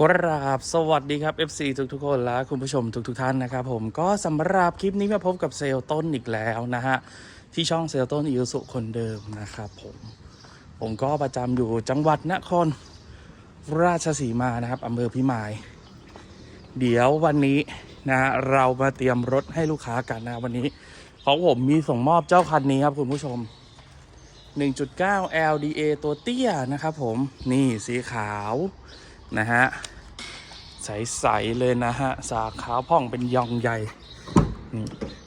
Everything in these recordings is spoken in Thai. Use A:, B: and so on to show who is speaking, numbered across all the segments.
A: กราบสวัสดีครับ FC ทุกทุกๆคนและคุณผู้ชมทุกทุกๆท่านนะครับผมก็สำหรับคลิปนี้มาพบกับเซลล์ต้นอีกแล้วนะฮะ ที่ช่องเซลล์ต้นอิวสุคนเดิมนะครับผมผมก็ประจำอยู่จังหวัดนครราชสีมานะครับอำเภอพิมาย เดี๋ยววันนี้นะเรามาเตรียมรถให้ลูกค้ากันนะวันนี้ของผมมีส่งมอบเจ้าคันนี้ครับคุณผู้ชม 1.9 LDA ตัวเตี้ยนะครับผมนี่สีขาว นะฮะ ใส ๆ เลยนะฮะ สาขาวพ่องเป็นยองใหญ่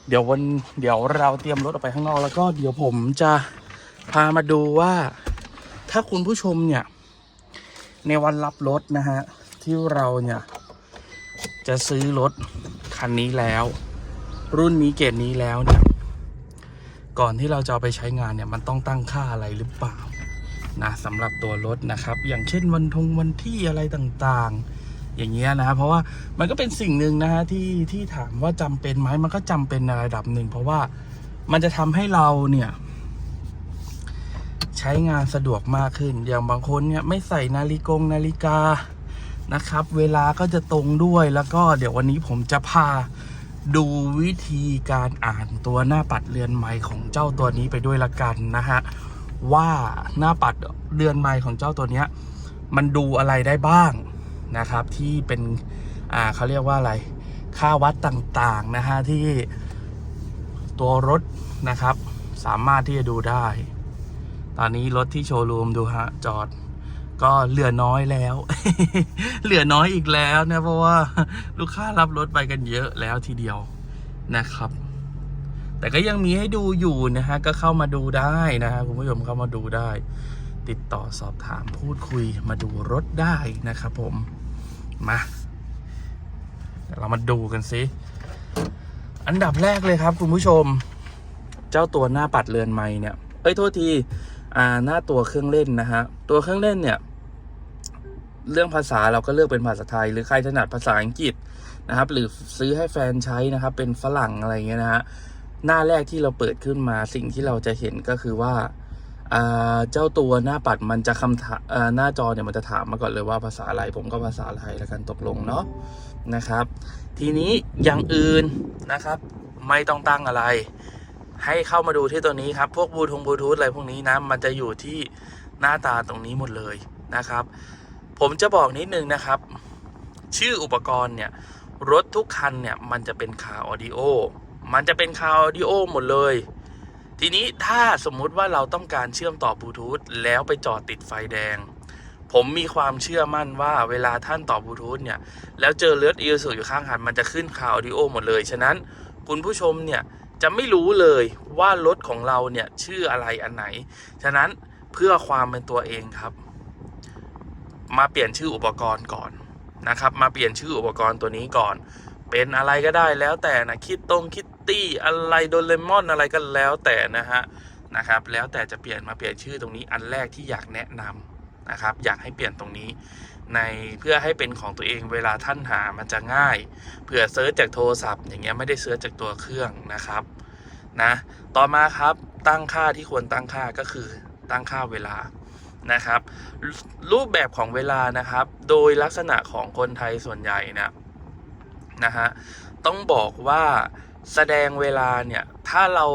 A: เดี๋ยววันเดี๋ยวเราเตรียมรถออกไปข้างนอกแล้วก็เดี๋ยวผมจะพามาดูว่า ถ้าคุณผู้ชมเนี่ย ในวันรับรถนะฮะ ที่เราเนี่ย จะซื้อรถคันนี้แล้ว รุ่นนี้เกรดนี้แล้วเนี่ย ก่อนที่เราจะเอาไปใช้งานเนี่ย มันต้องตั้งค่าอะไรหรือเปล่า นะสำหรับตัวรถนะครับ อย่างเช่นวันทงวันที่อะไรต่างๆ อย่างเงี้ยนะเพราะว่ามันก็เป็นสิ่งหนึ่งนะฮะที่ที่ถามว่าจำเป็นไหมมันก็จำเป็นในระดับหนึ่งเพราะว่ามันจะทำให้เราเนี่ยใช้งานสะดวกมากขึ้น อย่างบางคนเนี่ยไม่ใส่นาฬิกงนาฬิกานะครับ เวลาก็จะตรงด้วยแล้วก็เดี๋ยววันนี้ผมจะพาดูวิธีการอ่านตัวหน้าปัดเรือนไม้ของเจ้าตัวนี้ไปด้วยละกันนะฮะ ว่าหน้าปัดเรือนไม้ของเจ้าตัวเนี้ย มันดูอะไรได้บ้างนะครับ ที่เป็นอ่าเขาเรียกว่าอะไร ค่าวัดต่างๆนะฮะที่ตัวรถนะครับ สามารถที่จะดูได้ ตอนนี้รถที่โชว์รูมดูฮะจอดก็เหลือน้อยแล้ว เหลือน้อยอีกแล้วนะเพราะว่าลูกค้ารับรถไปกันเยอะแล้วทีเดียวนะครับ แต่ก็ยังมีให้ดูอยู่นะฮะก็เข้ามาดูได้นะฮะคุณผู้ชมเข้ามาดูได้ ติดต่อสอบถามพูดคุยมาดูรถได้นะครับผมมาเรามาดูกันสิอันดับแรกเลยครับ คุณผู้ชม เจ้าตัวหน้าปัดเรือนไม้เนี่ยเอ้ยโทษทีอ่าหน้าตัวเครื่องเล่นนะฮะตัวเครื่องเล่นเนี่ยเรื่องภาษาเราก็เลือกเป็นภาษาไทย หรือใครถนัดภาษาอังกฤษนะครับ หรือซื้อให้แฟนใช้นะครับ เป็นฝรั่งอะไรเงี้ยนะฮะ หน้าแรกที่เราเปิดขึ้นมาสิ่งที่เราจะเห็นก็คือว่าเจ้าตัวหน้าปัดมันจะคำถามหน้าจอเนี่ยมันจะถามมาก่อนเลยว่าภาษาอะไรผมก็ภาษาไทยแล้วกันตกลงเนาะนะครับ ทีนี้อย่างอื่นนะครับ ไม่ต้องตั้งอะไร ให้เข้ามาดูที่ตัวนี้ครับ พวกบลูทงบลูทูธอะไรพวกนี้นะมันจะอยู่ที่หน้าตาตรงนี้หมดเลยนะครับ ผมจะบอกนิดนึงนะครับ ชื่ออุปกรณ์เนี่ยรถทุกคันเนี่ยมันจะเป็นคาออดิโอ มันจะเป็นคาออดิโอหมดเลย ทีนี้ถ้าสมมุติว่าเราต้องการเชื่อมต่อบลูทูธแล้วไปจอดติดไฟแดง ผมมีความเชื่อมั่นว่าเวลาท่านต่อบลูทูธเนี่ย แล้วเจอเลือดอีสุอยู่ข้างคันมันจะขึ้นคาออดิโอหมดเลย ฉะนั้นคุณผู้ชมเนี่ยจะไม่รู้เลยว่ารถของเราเนี่ยชื่ออะไรอันไหน ฉะนั้นเพื่อความเป็นตัวเองครับ มาเปลี่ยนชื่ออุปกรณ์ก่อนนะครับ มาเปลี่ยนชื่ออุปกรณ์ตัวนี้ก่อน เป็นอะไรก็ได้แล้วแต่นะคิดตรงคิต ตี้อะไรโดเรมอนอะไรก็แล้วแต่นะฮะนะครับ แล้วแต่จะเปลี่ยนมาเปลี่ยนชื่อตรงนี้อันแรกที่อยากแนะนำนะครับ อยากให้เปลี่ยนตรงนี้ ในเพื่อให้เป็นของตัวเองเวลาท่านหามันจะง่ายเผื่อเซิร์ชจากโทรศัพท์ อย่างเงี้ยไม่ได้เซิร์ชจากตัวเครื่องนะครับนะต่อมาครับตั้งค่าที่ควรตั้งค่าก็คือตั้งค่าเวลานะครับ รูปแบบของเวลานะครับ โดยลักษณะของคนไทยส่วนใหญ่เนะนะฮะต้องบอกว่า แสดงเวลาเนี่ย ถ้าเรา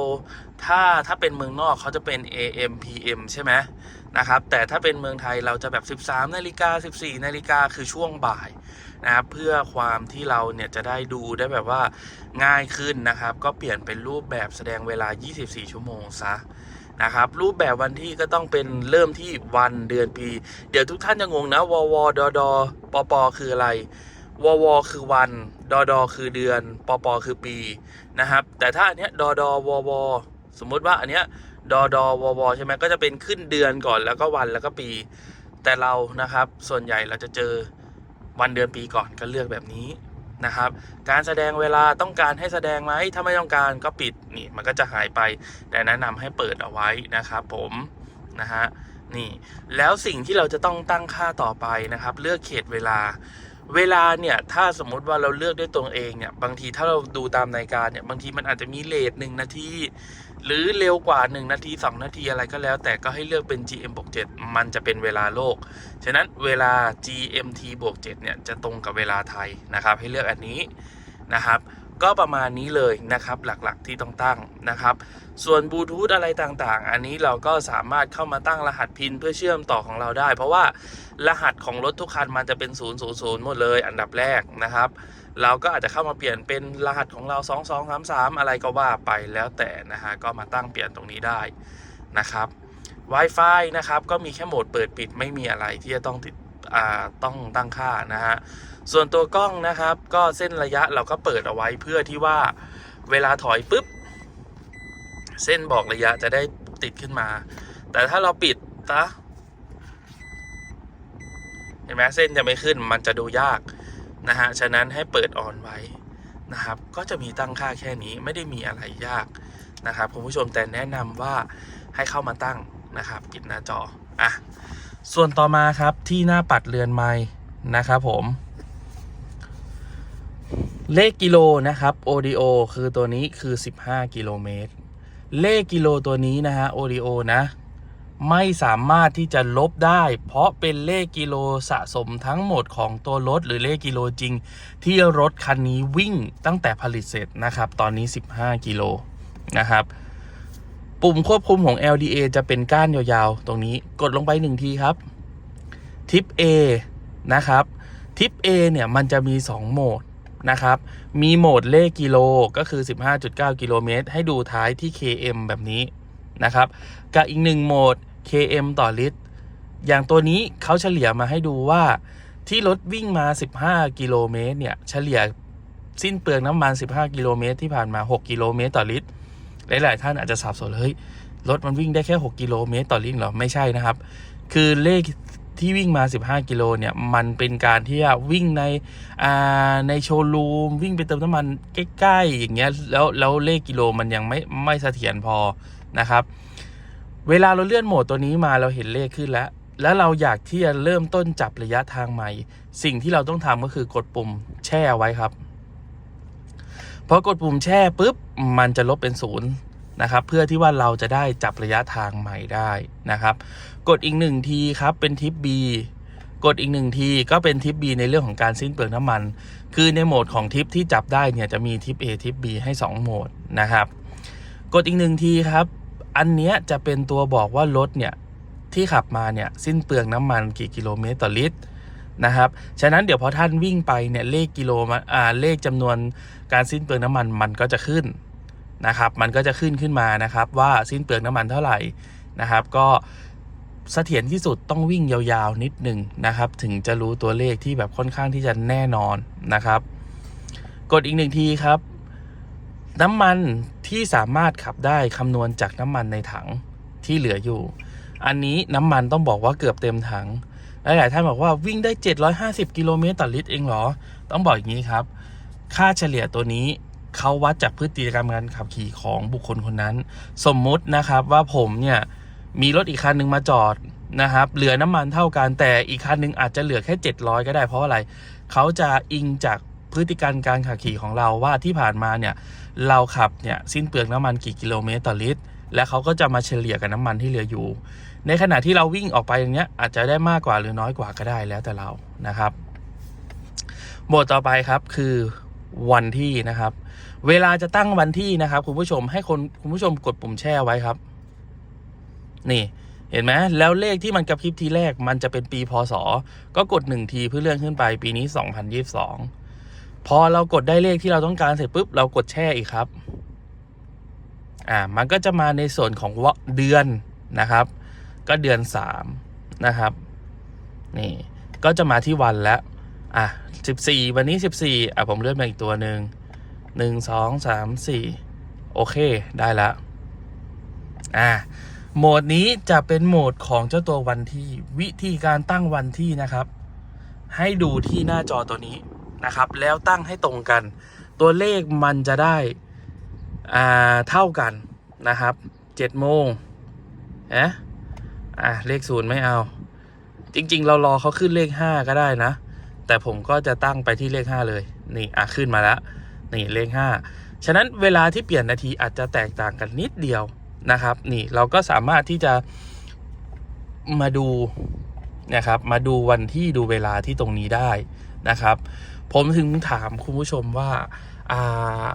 A: ถ้าถ้าเป็นเมืองนอกเขาจะเป็น AM PM ใช่ไหมนะครับ แต่ถ้าเป็นเมืองไทยเราจะแบบ 13 นาฬิกา 14 นาฬิกาคือช่วงบ่ายนะครับเพื่อความที่เราเนี่ยจะได้ดูได้แบบว่าง่ายขึ้นนะครับ ก็เปลี่ยนเป็นรูปแบบแสดงเวลา 24 ชั่วโมงซะนะครับ รูปแบบวันที่ก็ต้องเป็นเริ่มที่วันเดือนปี เดี๋ยวทุกท่านจะงงนะววดดปปคืออะไรววคือวัน ดอดอคือเดือน ปอปอคือปีนะครับ แต่ถ้าอันเนี้ยดอดอวอวสมมุติว่าอันเนี้ยดอดอวอวใช่ไหมก็จะเป็นขึ้นเดือนก่อนแล้วก็วันแล้วก็ปี แต่เรานะครับ ส่วนใหญ่เราจะเจอวันเดือนปีก่อนก็เลือกแบบนี้นะครับ การแสดงเวลาต้องการให้แสดงไหมถ้าไม่ต้องการก็ปิดนี่มันก็จะหายไป แต่แนะนำให้เปิดเอาไว้นะครับผมนะฮะนี่แล้วสิ่งที่เราจะต้องตั้งค่าต่อไปนะครับ เลือกเขตเวลา เวลาเนี่ยถ้าสมมติว่าเราเลือกด้วยตัวเองเนี่ยบางทีถ้าเราดูตามนาฬิกาเนี่ยบางทีมันอาจจะมีเลทหนึ่งนาทีหรือเร็วกว่า 1 นาที 2 นาทีอะไรก็แล้ว แต่ก็ให้เลือกเป็น GM บวก7มันจะเป็นเวลาโลก ฉะนั้นเวลา GMT บวก7เนี่ยจะตรงกับเวลาไทยนะครับ ให้เลือกอันนี้นะครับ ก็ประมาณนี้เลยนะครับหลักๆที่ต้องตั้งนะครับ ส่วนบลูทูธอะไรต่างๆ อันนี้เราก็สามารถเข้ามาตั้งรหัสพินเพื่อเชื่อมต่อของเราได้ เพราะว่ารหัสของรถทุกคันมันจะเป็น 0 0 0 หมดเลยอันดับแรกนะครับ เราก็อาจจะเข้ามาเปลี่ยนเป็นรหัสของเรา 2 2 3 3 อะไรก็ว่าไปแล้วแต่นะฮะก็มาตั้งเปลี่ยนตรงนี้ได้นะครับ Wi-Fi นะครับก็มีแค่โหมดเปิดปิดไม่มีอะไรที่จะต้องติด ต้องตั้งค่านะฮะ ส่วนตัวกล้องนะครับ ก็เส้นระยะเราก็เปิดเอาไว้เพื่อที่ว่าเวลาถอยปุ๊บ เส้นบอกระยะจะได้ติดขึ้นมา แต่ถ้าเราปิดนะเห็นไหมเส้นจะไม่ขึ้นมันจะดูยากนะฮะ ฉะนั้นให้เปิดออนไว้นะครับ ก็จะมีตั้งค่าแค่นี้ไม่ได้มีอะไรยากนะครับคุณผู้ชมแต่แนะนำว่าให้เข้ามาตั้งนะครับ ปิดหน้าจออะ ส่วนต่อมาครับที่หน้าปัดเรือนไม้นะครับผม เลขกิโลนะครับ ODO คือตัวนี้คือ 15 กิโลเมตร เลขกิโลตัวนี้นะฮะ ODO นะ ไม่สามารถที่จะลบได้ เพราะเป็นเลขกิโลสะสมทั้งหมดของตัวรถ หรือเลขกิโลจริง ที่รถคันนี้วิ่งตั้งแต่ผลิตเสร็จนะครับ ตอนนี้ 15 กิโลนะครับ ปุ่มควบคุมของ LDA จะเป็นก้านยาวๆ ตรงนี้กดลงไปหนึ่งทีครับทิป A นะครับทิป A เนี่ยมันจะมี 2 โหมดนะครับ มีโหมดเลขกิโลก็คือ 15.9 กิโลเมตร ให้ดูท้ายที่ KM แบบนี้นะครับ กับอีกหนึ่งโหมด KM ต่อลิตร อย่างตัวนี้เขาเฉลี่ยมาให้ดูว่าที่รถวิ่งมา 15 กิโลเมตรเนี่ย เฉลี่ยสิ้นเปลืองน้ำมัน 15 กิโลเมตรที่ผ่านมา 6 กิโลเมตรต่อลิตร หลาย ๆ ท่านอาจจะสับสนเลยเฮ้ยรถมันวิ่งได้แค่ 6 กิโลเมตรต่อลิตรเหรอ ไม่ใช่นะครับ คือเลขที่วิ่งมา 15 กิโลเนี่ย มันเป็นการที่วิ่งในในโชว์รูม วิ่งไปเติมน้ำมันใกล้ ๆ อย่างเงี้ยแล้วแล้วเลขกิโลมันยังไม่ไม่เสถียรพอนะครับ เวลาเราเลื่อนโหมดตัวนี้มาเราเห็นเลขขึ้นแล้ว แล้วเราอยากที่จะเริ่มต้นจับระยะทางใหม่ สิ่งที่เราต้องทำก็คือกดปุ่มแช่ไว้ครับ พอกดปุ่มแช่ปุ๊บมันจะลบเป็นศูนย์นะครับเพื่อที่ว่าเราจะได้จับระยะทางใหม่ได้นะครับ กดอีกหนึ่งทีครับเป็นทิป B กดอีกหนึ่งทีก็เป็นทิป B ในเรื่องของการสิ้นเปลืองน้ำมัน คือในโหมดของทิปที่จับได้เนี่ยจะมีทิป A ทิป B ให้ 2 โหมดนะครับ กดอีกหนึ่งทีครับ อันเนี้ยจะเป็นตัวบอกว่ารถเนี่ยที่ขับมาเนี่ยสิ้นเปลืองน้ำมันกี่กิโลเมตรต่อลิตร นะครับ ฉะนั้นเดี๋ยวพอท่านวิ่งไปเนี่ยเลขกิโลมาอ่าเลขจำนวนการสิ้นเปลืองน้ำมันมันก็จะขึ้นนะครับ มันก็จะขึ้นขึ้นมานะครับ ว่าสิ้นเปลืองน้ำมันเท่าไหร่นะครับ ก็เสถียรที่สุดต้องวิ่งยาวๆนิดหนึ่งนะครับ ถึงจะรู้ตัวเลขที่แบบค่อนข้างที่จะแน่นอนนะครับ กดอีกหนึ่งทีครับ น้ำมันที่สามารถขับได้คำนวณจากน้ำมันในถังที่เหลืออยู่ อันนี้น้ำมันต้องบอกว่าเกือบเต็มถัง หลายๆท่านบอกว่าวิ่งได้ 750 กิโลเมตรต่อลิตรเองเหรอ ต้องบอกอย่างนี้ครับ ค่าเฉลี่ยตัวนี้เขาวัดจากพฤติกรรมการขับขี่ของบุคคลคนนั้น สมมุตินะครับว่าผมเนี่ยมีรถอีกคันหนึ่งมาจอดนะครับ เหลือน้ำมันเท่ากันแต่อีกคันหนึ่งอาจจะเหลือแค่ 700 ก็ได้เพราะอะไร เขาจะอิงจากพฤติกรรมการขับขี่ของเราว่าที่ผ่านมาเนี่ยเราขับเนี่ยสิ้นเปลืองน้ำมันกี่กิโลเมตรต่อลิตร และเขาก็จะมาเฉลี่ยกับน้ำมันที่เหลืออยู่ ในขณะที่เราวิ่งออกไปอย่างเงี้ยอาจจะได้มากกว่าหรือน้อยกว่าก็ได้แล้วแต่เรานะครับโหมดต่อไปครับคือวันที่นะครับ เวลาจะตั้งวันที่นะครับ คุณผู้ชมให้คนคุณผู้ชมกดปุ่มแช่ไว้ครับ นี่เห็นไหมแล้วเลขที่มันกระพริบทีแรกมันจะเป็นปีพศ ก็กดหนึ่งทีเพื่อเลื่อนขึ้นไปปีนี้ 2022 พอเรากดได้เลขที่เราต้องการเสร็จปุ๊บ เรากดแช่อีกครับ อ่า มันก็จะมาในส่วนของวะเดือนนะครับ ก็เดือนสามนะครับ นี่ ก็จะมาที่วันแล้ว อะสิบสี่วันนี้สิบสี่อะ ผมเลื่อนมาอีกตัวหนึ่งหนึ่งสองสามสี่โอเค ได้แล้วอะโหมดนี้จะเป็นโหมดของเจ้าตัววันที่ วิธีการตั้งวันที่นะครับ ให้ดูที่หน้าจอตัวนี้นะครับ แล้วตั้งให้ตรงกัน ตัวเลขมันจะได้อ่าเท่ากันนะครับเจ็ดโมงนะ อะเลขศูนย์ไม่เอา จริง ๆ เรารอเขาขึ้นเลขห้าก็ได้นะ แต่ผมก็จะตั้งไปที่เลขห้าเลย นี่อะขึ้นมาแล้ว นี่เลขห้าฉะนั้นเวลาที่เปลี่ยนนาทีอาจจะแตกต่างกันนิดเดียวนะครับ นี่เราก็สามารถที่จะมาดูนะครับ มาดูวันที่ดูเวลาที่ตรงนี้ได้นะครับ ผมถึงถามคุณผู้ชมว่าอ่า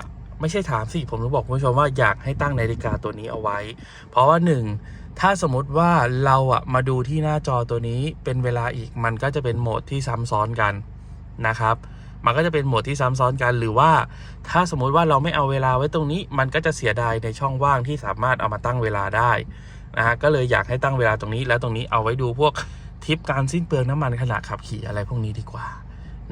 A: ไม่ใช่ถามสิผมจะบอกคุณผู้ชมว่าอยากให้ตั้งนาฬิกาตัวนี้เอาไว้ เพราะว่าหนึ่ง ถ้าสมมติว่าเราอะมาดูที่หน้าจอตัวนี้เป็นเวลาอีกมันก็จะเป็นโหมดที่ซ้ำซ้อนกันนะครับ มันก็จะเป็นโหมดที่ซ้ำซ้อนกัน หรือว่า ถ้าสมมุติว่าเราไม่เอาเวลาไว้ตรงนี้ มันก็จะเสียดายในช่องว่างที่สามารถเอามาตั้งเวลาได้นะฮะก็เลยอยากให้ตั้งเวลาตรงนี้ แล้วตรงนี้เอาไว้ดูพวกทิปการสิ้นเปลืองน้ำมันขณะขับขี่อะไรพวกนี้ดีกว่า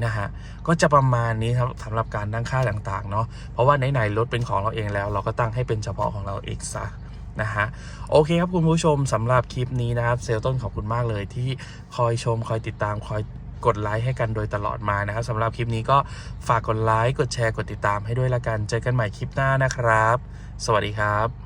A: นะฮะก็จะประมาณนี้ครับสำหรับการตั้งค่าต่างๆเนาะเพราะว่าไหนๆรถเป็นของเราเองแล้ว เราก็ตั้งให้เป็นเฉพาะของเราเองซะ นะฮะโอเคครับคุณผู้ชมสำหรับคลิปนี้นะครับเซลต้นขอบคุณมากเลยที่คอยชม คอยติดตามคอยกดไลค์ให้กันโดยตลอดมานะครับสำหรับคลิปนี้ก็ฝากกดไลค์กดแชร์กดติดตามให้ด้วยละกันเจอกันใหม่คลิปหน้านะครับ สวัสดีครับ